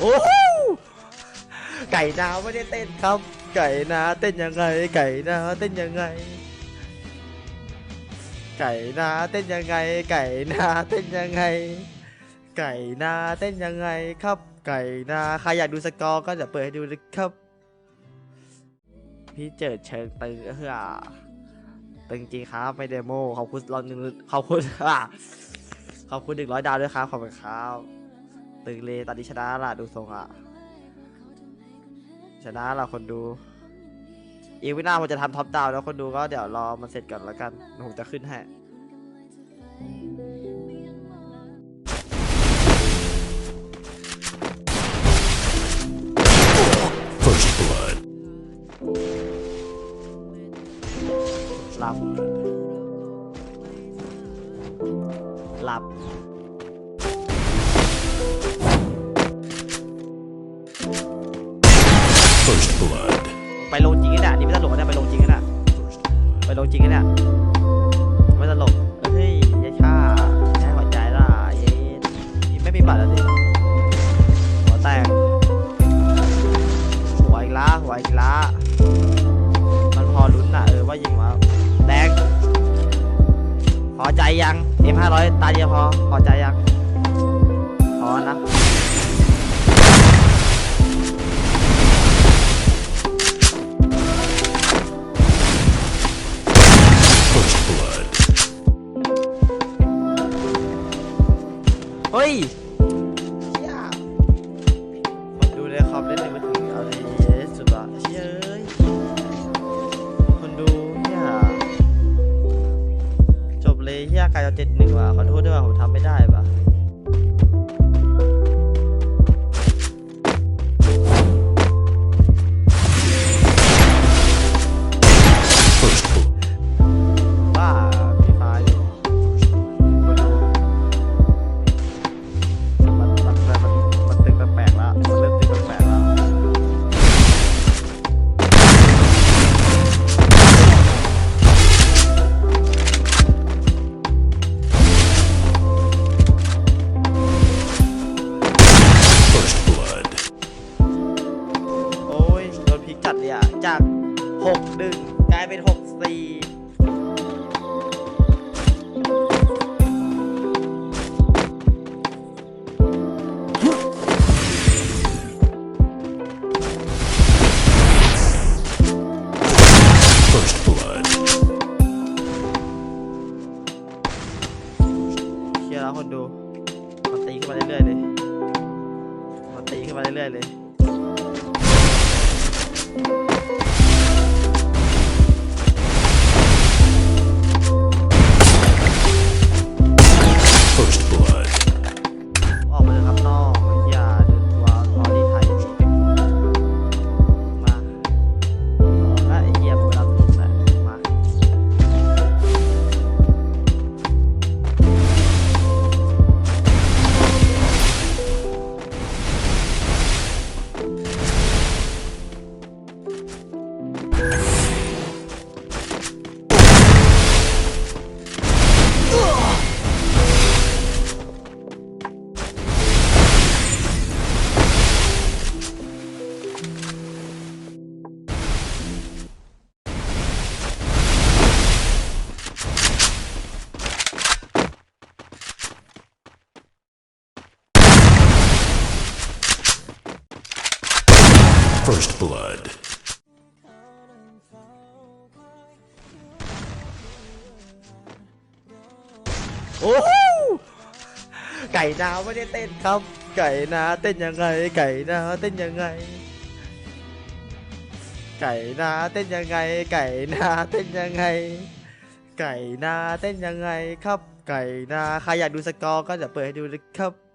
โอ้โหไก่นาไม่ได้เต้นครับ ไก่นาเต้นยังไง ไก่นาเต้นยังไง ไก่นาเต้นยังไง ไก่นาเต้นยังไง ไก่นาเต้นยังไงครับ ไก่นาใครอยากดูสกอร์ก็จะเปิดให้ดูนะครับ พี่เจิดเชิงตึงเฮ้อตึงจริงครับไม่เดโมขอบคุณรอนหนึ่งขอบคุณอะขอบคุณหนึ่งร้อยดาวด้วยครับขอบคุณครับ ตึงเลยตอนนี้ชนะละดูทรงอะ ชนะละคนดู อีกวินาผมจะทำท็อปดาวน์แล้วคนดูก็เดี๋ยวรอมันเสร็จก่อนแล้วกันผมจะขึ้นให้ First blood. หลับหลับ First blood. ไปลงจริงกันเนี่ยนี่ไม่ตลกนะไปลงจริงกันนะไปลงจริงกันเนี่ยไม่ตลกเฮ้ยยายชาแค่หัวใจล่ะเย้ไม่มีบัตรอะดิหัวแตกหัวอีกละหัวอีกละมันพอลุ้นน่ะเออว่ายิงมาแดงพอใจยัง M500 ตาเดียวพอพอใจยังพอนะ ฮ้ยเชี่ยคนดูเลยคอมเล่นในมือถือเอาเลยสุดว่ะเชี่ยเอ้ยคนดูเฮียจบเลยเฮียกลายเอาเจ็ดหนึ่งว่ะขอโทษด้วยว่ะผมทำไม่ได้ป่ะ เชียร์แล้วคนดู มันตีขึ้นมาเรื่อยๆเลย มันตีขึ้นมาเรื่อยๆเลย First blood. โอ้โหไก่นาไม่ได้เต้นครับ ไก่นาเต้นยังไง ไก่นาเต้นยังไง ไก่นาเต้นยังไง ไก่นาเต้นยังไง ไก่นาเต้นยังไงครับ ไก่นาใครอยากดูสกอร์ก็จะเปิดให้ดูนะครับ